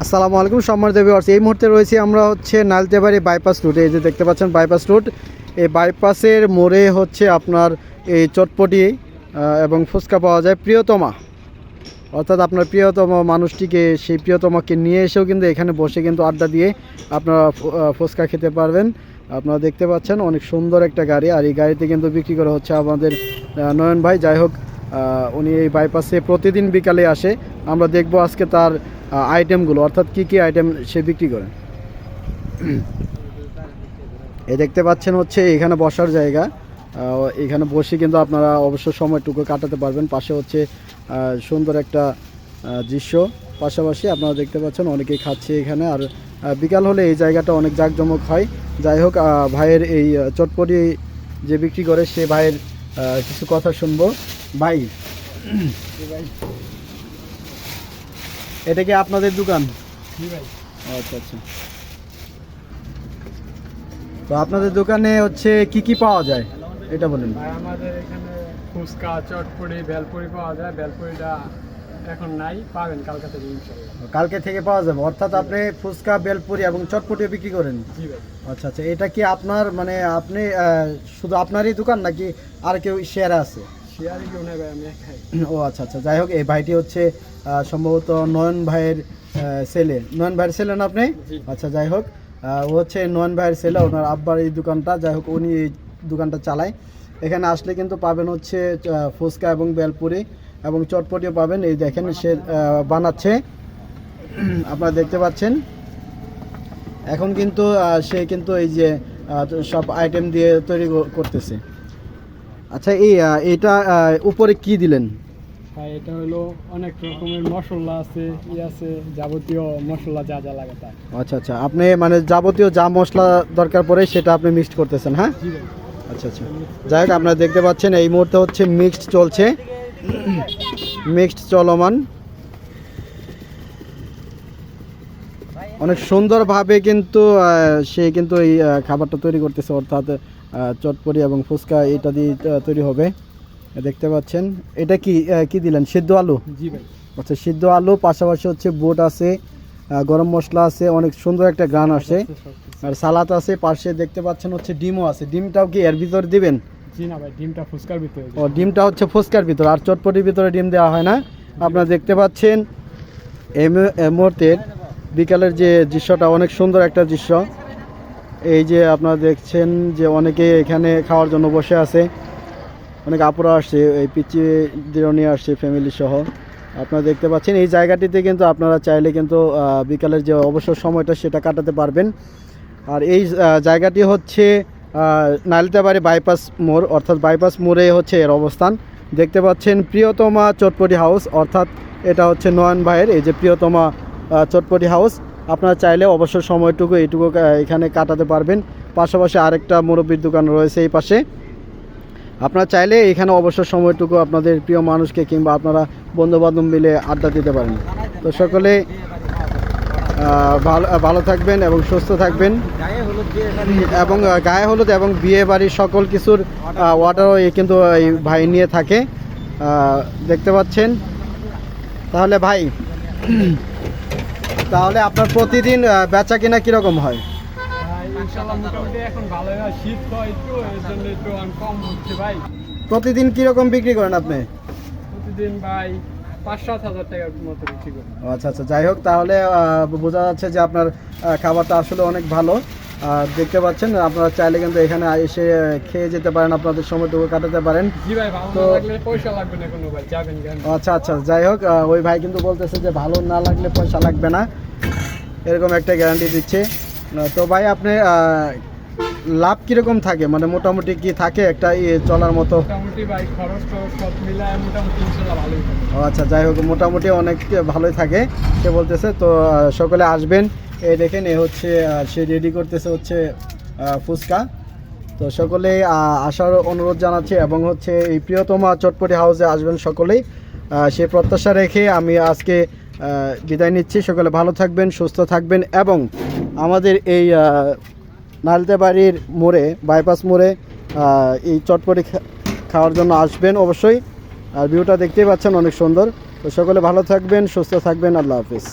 আসসালামু আলাইকুম সম্মানিত ভিউয়ার্স এই মুহূর্তে রয়েছি আমরা হচ্ছে নালতেবাড়ি বাইপাস রুটে এই যে দেখতে পাচ্ছেন বাইপাস রুট এই বাইপাসের মোড়ে হচ্ছে আপনার এই চটপটি এবং ফুচকা পাওয়া যায় প্রিয়তমা। অর্থাৎ আপনার প্রিয়তম মানুষটিকে, সেই প্রিয়তমাকে নিয়ে এসেও কিন্তু এখানে বসে কিন্তু আড্ডা দিয়ে আপনারা ফুচকা খেতে পারবেন। আপনারা দেখতে পাচ্ছেন অনেক সুন্দর একটা গাড়ি, আর এই গাড়িতে কিন্তু বিক্রি করা হচ্ছে আমাদের নয়ন ভাই। যাই হোক উনি এই বাইপাসে প্রতিদিন বিকালে আসে। আমরা দেখব আজকে তার আইটেমগুলো অর্থাৎ কি কি আইটেম সে বিক্রি করে। এই দেখতে পাচ্ছেন হচ্ছে এখানে বসার জায়গা। এখানে বসে কিন্তু আপনারা অবশ্য সময়টুকু কাটাতে পারবেন। পাশে হচ্ছে সুন্দর একটা দৃশ্য। পাশাপাশি আপনারা দেখতে পাচ্ছেন অনেকেই খাচ্ছে এখানে। আর বিকাল হলে এই জায়গাটা অনেক জাঁকজমক হয়। যাই হোক ভাইয়ের এই, চটপটি যে বিক্রি করে, সে ভাইয়ের কিছু কথা শুনব। ভাই। এটা কি আপনাদের দোকান? আচ্ছা আচ্ছা। তো আপনাদের দোকানে হচ্ছে কি কি পাওয়া যায়? এটা বলেন। ভাই আমাদের এখানে ফুচকা চটপড়ি বেলপুরি পাওয়া যায়। বেলপুরিটা এখন নাই পাবেন কালকা থেকে কালকে থেকে পাওয়া যাবে। অর্থাৎ আপনি ফুচকা বেলপুরি এবং চটপটিও বিক্রি করেন? জি ভাই। আচ্ছা আচ্ছা। এটা কি আপনার মানে আপনি শুধু আপনারই দোকান নাকি আর কেউ শেয়ার আছে? ও আচ্ছা আচ্ছা যাই হোক এই ভাইটি হচ্ছে সম্ভবত নয়ন ভাইয়ের ছেলে। নয়ন ভাইয়ের ছেলে না আপনি? আচ্ছা যাই হোক ও হচ্ছে নয়ন ভাইয়ের ছেলে ওনার আব্বার এই দোকানটা যাই হোক উনি এই দোকানটা চালায়। এখানে আসলে কিন্তু পাবেন হচ্ছে ফুচকা এবং বেলপুরি এবং চটপটিও পাবেন। এই দেখেন সে বানাচ্ছে। আপনারা দেখতে পাচ্ছেন। এখন কিন্তু সে কিন্তু এই যে সব আইটেম দিয়ে তৈরি করতেছে। আচ্ছা এই এটা উপরে কি দিলেন? ভাই এটা হলো অনেক রকমের মশলা আছে ই আছে যাবতীয় মশলা যা যা লাগে তার আচ্ছা আচ্ছা। আপনি মানে যাবতীয় যা মশলা দরকার পড়ে সেটা আপনি মিক্সড করতেছেন হ্যাঁ? আচ্ছা আচ্ছা। যাই হোক আপনারা দেখতে পাচ্ছেন এই মুহূর্তে হচ্ছে মিক্সড চলছে। মিক্সড চলমান। অনেক সুন্দরভাবে কিন্তু সে কিন্তু এই খাবারটা তৈরি করতেছে অর্থাৎ চটপটি এবং ফুচকা এটা দিয়ে তৈরি হবে। দেখতে পাচ্ছেন। এটা কি কি দিলেন? সিদ্ধ আলু? জি ভাই। আচ্ছা সিদ্ধ আলু পাশাপাশি হচ্ছে বুট আছে গরম মশলা আছে অনেক সুন্দর একটা গ্রান আসে আর সালাদ আছে পাশে দেখতে পাচ্ছেন হচ্ছে ডিমও আছে। ডিমটাও কি এর ভিতর দিবেন? জি না ভাই ডিমটা ফুচকার ভিতরে ও ডিমটা হচ্ছে ফুচকার ভিতর আর চটপটির ভিতরে ডিম দেওয়া হয় না। আপনারা দেখতে পাচ্ছেন এই মুহূর্তের বিকালের যে দৃশ্যটা অনেক সুন্দর একটা দৃশ্য। এই যে আপনারা দেখছেন যে অনেকে এখানে খাওয়ার জন্য বসে আছে। অনেক আপুরা আসছে, এই পিচিদেরও নিয়ে আসছে ফ্যামিলি সহ। আপনারা দেখতে পাচ্ছেন, এই জায়গাটিতে কিন্তু আপনারা চাইলে কিন্তু বিকালের যে অবসর সময়টা সেটা কাটাতে পারবেন। আর এই জায়গাটি হচ্ছে নালিতাবাড়ি বাইপাস মোড়, অর্থাৎ বাইপাস মোড়ে হচ্ছে এর অবস্থান। দেখতে পাচ্ছেন প্রিয়তমা চটপটি হাউস, অর্থাৎ এটা হচ্ছে নয়ন ভাইয়ের, এই যে প্রিয়তমা চটপটি হাউস। আপনারা চাইলে অবসর সময়টুকু এইটুকু এখানে কাটাতে পারবেন। পাশাপাশি আরেকটা মুরব্বির দোকান রয়েছে এই পাশে। আপনারা চাইলে এখানে অবসর সময়টুকু আপনাদের প্রিয় মানুষকে কিংবা আপনারা বন্ধু বান্ধব মিলে আড্ডা দিতে পারেন। তো সকলে ভালো ভালো থাকবেন এবং সুস্থ থাকবেন। এবং গায়ে হলুদ এবং বিয়ে বাড়ির সকল কিছুর অর্ডারও কিন্তু এই ভাই নিয়ে থাকে। দেখতে পাচ্ছেন? তাহলে ভাই তাহলে আপনার প্রতিদিন বেচা কিনা কীরকম হয়? প্রতিদিন কীরকম বিক্রি করেন আপনি? প্রতিদিন ভাই আচ্ছা আচ্ছা যাই হোক তাহলে বোঝা যাচ্ছে যে আপনার খাবারটা আসলে অনেক ভালো। আর দেখতে পাচ্ছেন আপনারা চাইলে কিন্তু এখানে এসে খেয়ে যেতে পারেন আপনাদের সময়টুকু কাটাতে পারেন। তো- পয়সা লাগবে না কোনো ভাই যাবেন কেন? আচ্ছা আচ্ছা যাই হোক ওই ভাই কিন্তু বলতেছে যে ভালো না লাগলে পয়সা লাগবে না। এরকম একটা গ্যারান্টি দিচ্ছে। তো ভাই আপনি লাভ কীরকম থাকে? মানে মোটামুটি কি থাকে একটা ইয়ে চলার মতো? ও আচ্ছা যাই হোক মোটামুটি অনেক ভালোই থাকে সে বলতেছে। তো সকলে আসবেন। এই দেখেন এ হচ্ছে সে রেডি করতেছে হচ্ছে ফুচকা। তো সকলেই আসার অনুরোধ জানাচ্ছি এবং হচ্ছে এই প্রিয়তমা চটপটি হাউসে আসবেন সকলেই। সে প্রত্যাশা রেখে আমি আজকে বিদায় নিচ্ছি। সকলে ভালো থাকবেন সুস্থ থাকবেন এবং আমাদের এই নালতে বাড়ির মোড়ে বাইপাস মোড়ে এই চটপটি খাওয়ার জন্য আসবেন অবশ্যই। আর ভিউটা দেখতেই পাচ্ছেন অনেক সুন্দর। তো সকলে ভালো থাকবেন, সুস্থ থাকবেন। আল্লাহ হাফিজ।